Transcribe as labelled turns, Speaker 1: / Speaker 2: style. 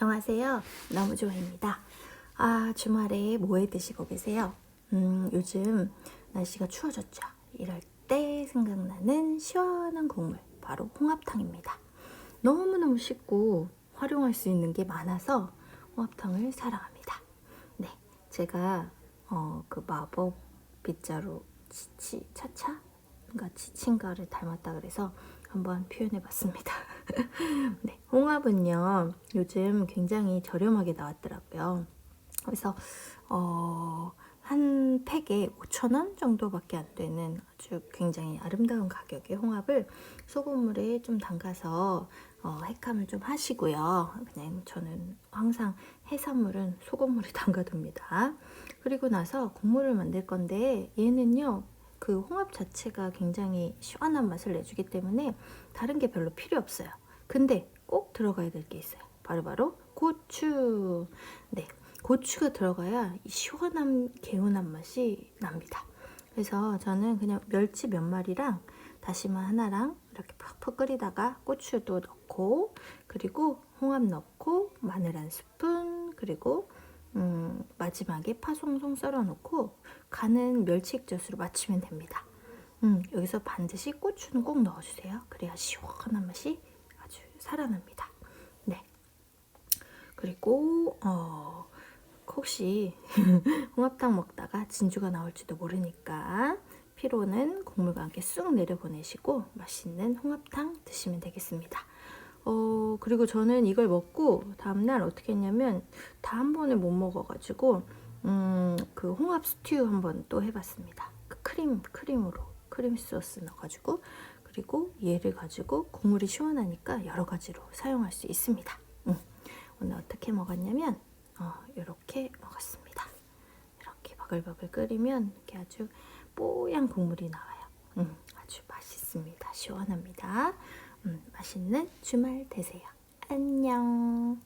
Speaker 1: 안녕하세요. 너무 좋아입니다. 아, 주말에 뭐 해 드시고 계세요? 음, 요즘 날씨가 추워졌죠. 이럴 때 생각나는 시원한 국물, 바로 홍합탕입니다. 너무너무 쉽고 활용할 수 있는 게 많아서 홍합탕을 사랑합니다. 네, 제가 어, 그 마법 빗자루 치치 차차 그러니까 치친가를 닮았다 그래서 한번 표현해 봤습니다. 네, 홍합은요 요즘 굉장히 저렴하게 나왔더라고요. 그래서 어, 한 팩에 5,000원 정도밖에 안 되는 아주 굉장히 아름다운 가격의 홍합을 소금물에 좀 담가서 어, 핵함을 좀 하시고요. 그냥 저는 항상 해산물은 소금물에 담가둡니다. 그리고 나서 국물을 만들 건데 얘는요 그 홍합 자체가 굉장히 시원한 맛을 내주기 때문에 다른 게 별로 필요 없어요. 근데 꼭 들어가야 될 게 있어요. 바로바로 고추. 네, 고추가 들어가야 이 시원한 개운한 맛이 납니다. 그래서 저는 그냥 멸치 몇 마리랑 다시마 하나랑 이렇게 퍽퍽 끓이다가 고추도 넣고 그리고 홍합 넣고 마늘 한 스푼 그리고 음, 마지막에 파 송송 썰어 놓고 간은 멸치 액젓으로 맞추면 됩니다. 음, 여기서 반드시 고추는 꼭 넣어주세요. 그래야 시원한 맛이 아주 살아납니다. 네. 그리고 어, 혹시 홍합탕 먹다가 진주가 나올지도 모르니까 피로는 국물과 함께 쑥 내려보내시고 맛있는 홍합탕 드시면 되겠습니다. 어, 그리고 저는 이걸 먹고 다음날 어떻게 했냐면 다한 번에 못 먹어가지고 음, 그 홍합 스튜 한번 또 해봤습니다. 그 크림 크림으로 크림 소스 넣어가지고 그리고 얘를 가지고 국물이 시원하니까 여러 가지로 사용할 수 있습니다. 음, 오늘 어떻게 먹었냐면 어, 이렇게 먹었습니다. 이렇게 바글바글 끓이면 이렇게 아주 뽀얀 국물이 나와요. 음, 아주 맛있습니다. 시원합니다. 음, 맛있는 주말 되세요. 안녕.